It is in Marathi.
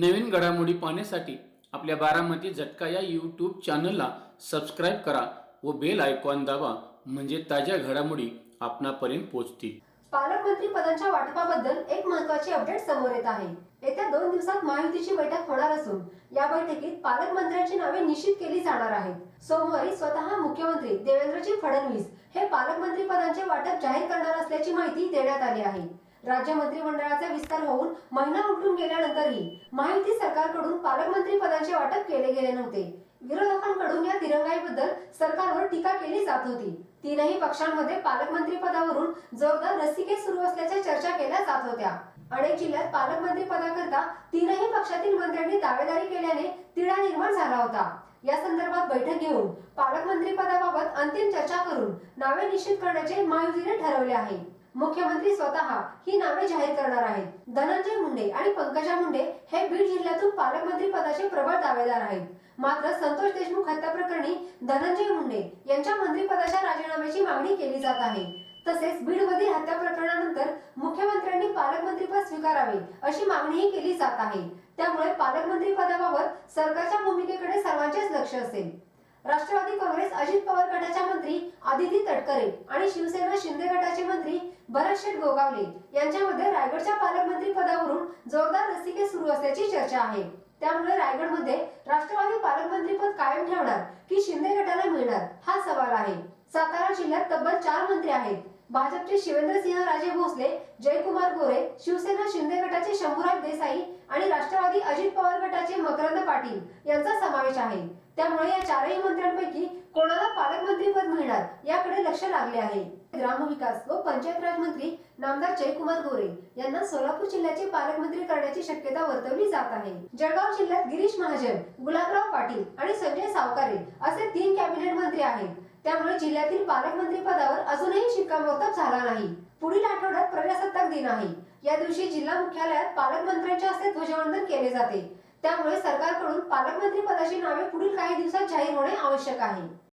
नवीन घडामोडी पाहण्यासाठी आपल्या बारामती झटका या यूट्यूब चॅनलला सबस्क्राईब करा व बेल आयकॉन दाबा म्हणजे ताज्या घडामोडी आपणापर्यंत पोहोचतील. पालकमंत्री पदांच्या वाटपाबद्दल एक महत्वाची अपडेट समोर येत आहे. येत्या दोन दिवसात महायुतीची बैठक होणार असून या बैठकीत पालकमंत्र्यांची नावे निश्चित केली जाणार आहेत. सोमवारी स्वतः मुख्यमंत्री देवेंद्रजी फडणवीस हे पालकमंत्री पदांचे वाटप जाहीर करणार असल्याची माहिती देण्यात आली आहे. राज्य मंत्रिमंडळाचा विस्तार होऊन महिना उलटून गेल्यानंतरही माहिती सरकारकडून पालकमंत्री पदाचे वाटप केले गेले नव्हते. विरोधकांकडून या दिरंगाईबद्दल सरकारवर टीका केली जात होती. तीनही पक्षांमध्ये पालकमंत्री पदावरून जोरदार रस्सीखेच सुरू असल्याच्या चर्चा केल्या जात होत्या. अनेक जिल्ह्यात पालकमंत्री पदाकरता तीनही पक्षातील मंत्र्यांनी दावेदारी केल्याने तिढा निर्माण झाला होता. या संदर्भात बैठक घेऊन पालकमंत्री पदाबाबत अंतिम चर्चा करून नावे निश्चित करण्याचे महायुतीने ठरवले आहे. मुख्यमंत्री स्वतः ही नावे जाहीर करणार आहेत. धनंजय मुंडे आणि पंकजा मुंडे हे बीड जिल्ह्यातून पालकमंत्री पदाचे प्रबळ दावेदार आहेत. मात्र संतोष देशमुख हत्या प्रकरणी धनंजय मुंडे यांच्या मंत्रिपदाच्या राजीनाम्याची मागणी केली जात आहे. तसेच बीडमधील हत्या प्रकरणानंतर मुख्यमंत्र्यांनी पालकमंत्रीपद स्वीकारावे अशी मागणीही केली जात आहे. त्यामुळे पालकमंत्री पदाबाबत सरकारच्या भूमिकेकडे सर्वांचेच लक्ष असेल. राष्ट्रवादी काँग्रेस अजित पवार गटाच्या मंत्री आदिती तटकरे आणि शिवसेना शिंदे गटाचे मंत्री भरत शेठ गोगावले यांच्यामध्ये रायगडच्या पालकमंत्री पदावरून जोरदार रसिके सुरू असल्याची चर्चा आहे. त्यामुळे रायगडमध्ये राष्ट्रवादी पालकमंत्री पद कायम ठेवणार की शिंदे गटाला मिळणार हा सवाल आहे. सातारा जिल्ह्यात तब्बल चार मंत्री आहेत. भाजपचे शिवेंद्रसिंह राजे भोसले जयकुमार गोरे शिवसेना शिंदे गटाचे शंभूराज देसाई आणि राष्ट्रवादी अजित पवार गटाचे मकरंद पाटील यांचा समावेश आहे. त्यामुळे या चारही मंत्र्यांपैकी कोणाला पालकमंत्री पद मिळणार याकडे लक्ष लागले आहे. ग्रामविकास व पंचायत राज मंत्री नामदार जयकुमार गोरे यांना सोलापूर जिल्ह्याचे पालकमंत्री करण्याची शक्यता वर्तवली जात आहे. जळगाव जिल्ह्यात गिरीश महाजन गुलाबराव पाटील आणि संजय सावकारे असे तीन कॅबिनेट मंत्री आहेत. त्यामुळे जिल्ह्यातील पालकमंत्री अजूनही शिक्कामोर्तब झाला नाही. पुढील आठवड्यात प्रजासत्ताक दिन आहे. या दिवशी जिल्हा मुख्यालयात पालकमंत्र्यांच्या हस्ते ध्वजवंदन केले जाते. त्यामुळे सरकारकडून पालकमंत्री पदाची नावे पुढील काही दिवसात जाहीर होणे आवश्यक आहे.